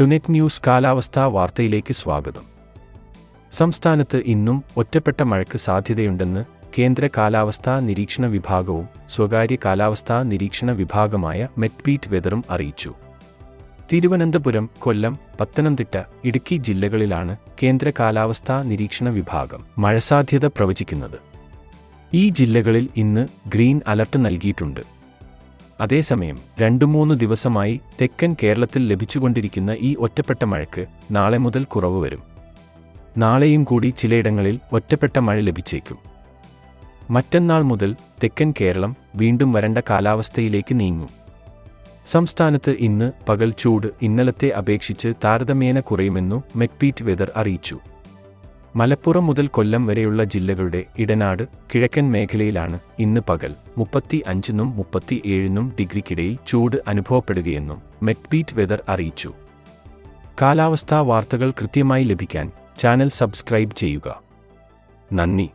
ടുനെറ്റ് news കാലാവസ്ഥാ വാർത്തയിലേക്ക് സ്വാഗതം. സംസ്ഥാനത്ത് ഇന്നും ഒറ്റപ്പെട്ട മഴയ്ക്ക് സാധ്യതയുണ്ടെന്ന് കേന്ദ്ര കാലാവസ്ഥാ നിരീക്ഷണ വിഭാഗവും സ്വകാര്യ കാലാവസ്ഥാ നിരീക്ഷണ വിഭാഗമായ മെറ്റ്ബീറ്റ് വെതറും അറിയിച്ചു. തിരുവനന്തപുരം കൊല്ലം പത്തനംതിട്ട ഇടുക്കി ജില്ലകളിലാണ് കേന്ദ്ര കാലാവസ്ഥാ നിരീക്ഷണ വിഭാഗം മഴ സാധ്യത പ്രവചിക്കുന്നത്. ഈ ജില്ലകളിൽ ഇന്ന് ഗ്രീൻ അലർട്ട് നൽകിയിട്ടുണ്ട്. അതേസമയം രണ്ടു മൂന്ന് ദിവസമായി തെക്കൻ കേരളത്തിൽ ലഭിച്ചുകൊണ്ടിരിക്കുന്ന ഈ ഒറ്റപ്പെട്ട മഴയ്ക്ക് നാളെ മുതൽ കുറവ് വരും. നാളെയും കൂടി ചിലയിടങ്ങളിൽ ഒറ്റപ്പെട്ട മഴ ലഭിച്ചേക്കും. മറ്റന്നാൾ മുതൽ തെക്കൻ കേരളം വീണ്ടും വരണ്ട കാലാവസ്ഥയിലേക്ക് നീങ്ങും. സംസ്ഥാനത്ത് ഇന്ന് പകൽ ചൂട് ഇന്നലത്തെ അപേക്ഷിച്ച് താരതമ്യേന കുറയുമെന്നു മെക്പീറ്റ് വെതർ അറിയിച്ചു. മലപ്പുറം മുതൽ കൊല്ലം വരെയുള്ള ജില്ലകളുടെ ഇടനാട് കിഴക്കൻ മേഖലയിലാണ് ഇന്ന് പകൽ. മുപ്പത്തി അഞ്ചിനും മുപ്പത്തി ഏഴിനും ഡിഗ്രിക്കിടയിൽ ചൂട് അനുഭവപ്പെടുകയെന്നും മെക്ബീറ്റ് വെതർ അറിയിച്ചു. കാലാവസ്ഥാ വാർത്തകൾ കൃത്യമായി ലഭിക്കാൻ ചാനൽ സബ്സ്ക്രൈബ് ചെയ്യുക. നന്ദി.